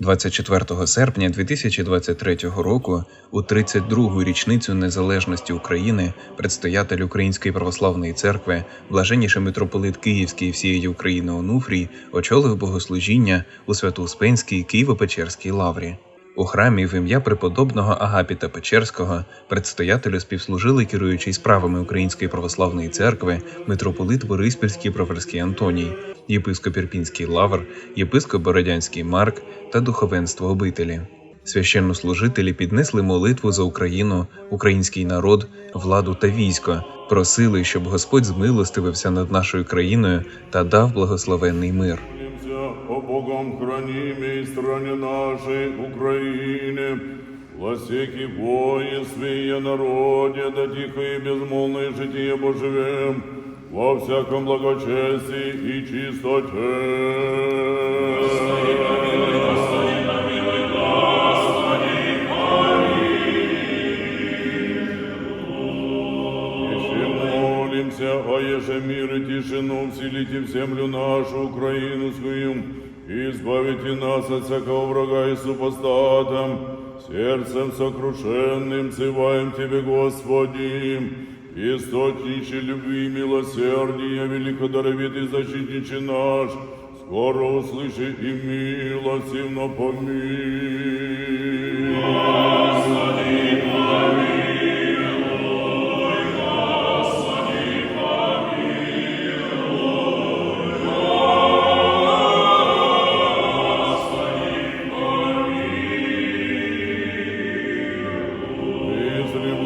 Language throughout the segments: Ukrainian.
24 серпня 2023 року, у 32-гу річницю незалежності України, предстоятель Української православної церкви, блаженніший митрополит Київський всієї України Онуфрій очолив богослужіння у Свято-Успенській Києво-Печерській лаврі. У храмі в ім'я преподобного Агапіта Печерського предстоятелю співслужили керуючий справами Української православної церкви митрополит Бориспільський Проверський Антоній, єпископ Ірпінський Лавр, єпископ Бородянський Марк та духовенство обителі. Священнослужителі піднесли молитву за Україну, український народ, владу та військо, просили, щоб Господь змилостивився над нашою країною та дав благословенний мир. Богом хранимой стране нашей Украине, власеки воинстве и народе, да тихо и безмолвное житие поживем во всяком благочестии и чистоте. О еже мир и тишину, вселите в землю нашу, Украину свою, и избавите нас от всякого врага и супостата. Сердцем сокрушенным зываем Тебе, Господи, источниче любви и милосердия, великодаровитый защитниче наш, скоро услыши и милостивно помилуй.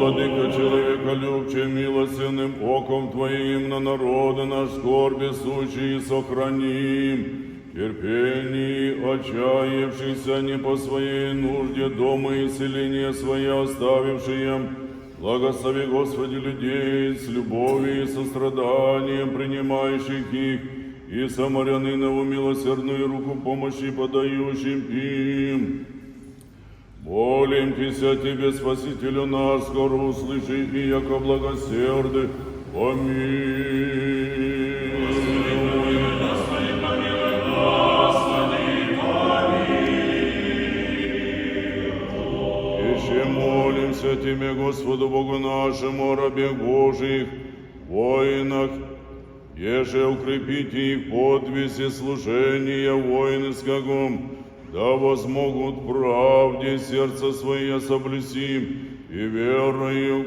Призри, владыка человека любче, милостивным оком Твоим на народы наш скорби сущий сохраним. Терпение, отчаявшийся не по своей нужде, дома и селения свои оставившие, Благослови, Господи, людей с любовью и состраданием, принимающих их, и самарянинову милосердную руку помощи подающим им. Молимся Тебе, Спасителю наш, скоро услыши и яко благосерды. Аминь. Еще молимся Тебе, Господу Богу нашему, рабе Божиих, воинах, еже укрепите их подвизи служения воинского, да возмогут правде сердца свои соблюсти, и верою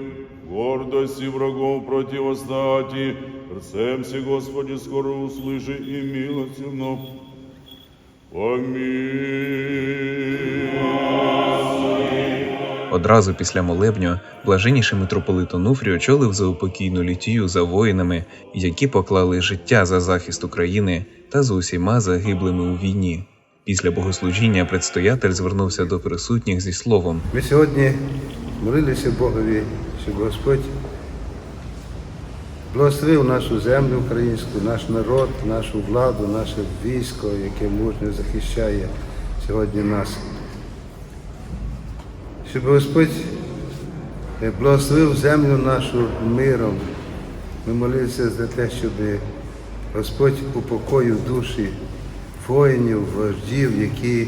гордости врагов противостать, и Рцемся, Господи, скоро услыши и милостивно. Аминь. Одразу після молебню блаженніший митрополит Онуфрій очолив заупокійну літію за воїнами, які поклали життя за захист України та за усіма загиблими у війні. Після богослужіння предстоятель звернувся до присутніх зі словом. Ми сьогодні молилися Богові, щоб Господь благословив нашу землю українську, наш народ, нашу владу, наше військо, яке мужньо захищає сьогодні нас. Щоб Господь благословив землю нашу миром. Ми молилися за те, щоб Господь упокоїв душі воїнів, вождів, які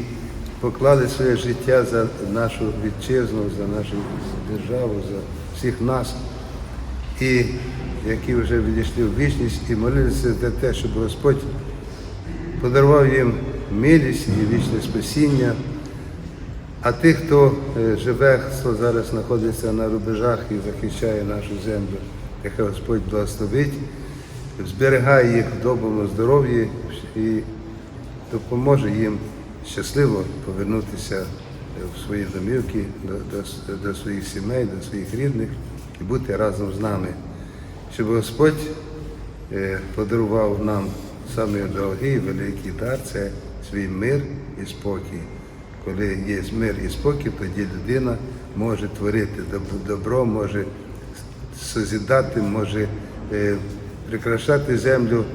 поклали своє життя за нашу вітчизну, за нашу державу, за всіх нас, і які вже відійшли в вічність, і молилися за те, щоб Господь подарував їм милість і вічне спасіння. А тих, хто е, живе, хто зараз знаходиться на рубежах і захищає нашу землю, нехай Господь благословить, зберігає їх в доброму здоров'ї і допоможе їм щасливо повернутися е, в свої домівки, до, до, до своїх сімей, до своїх рідних і бути разом з нами. Щоб Господь е, подарував нам самий дорогий, великий дар це свій мир і спокій. Коли є мир і спокій, тоді людина може творити добро, може созідати, може е, прикрашати землю.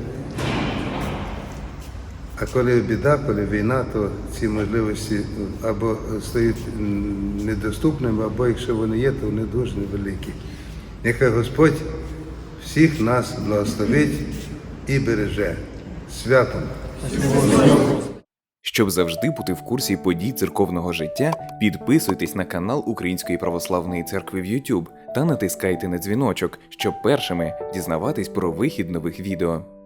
А коли біда, коли війна, то ці можливості або стають недоступними, або якщо вони є, то вони дуже невеликі. Нехай Господь всіх нас благословить і береже святом. Щоб завжди бути в курсі подій церковного життя, підписуйтесь на канал Української православної церкви в YouTube та натискайте на дзвіночок, щоб першими дізнаватись про вихід нових відео.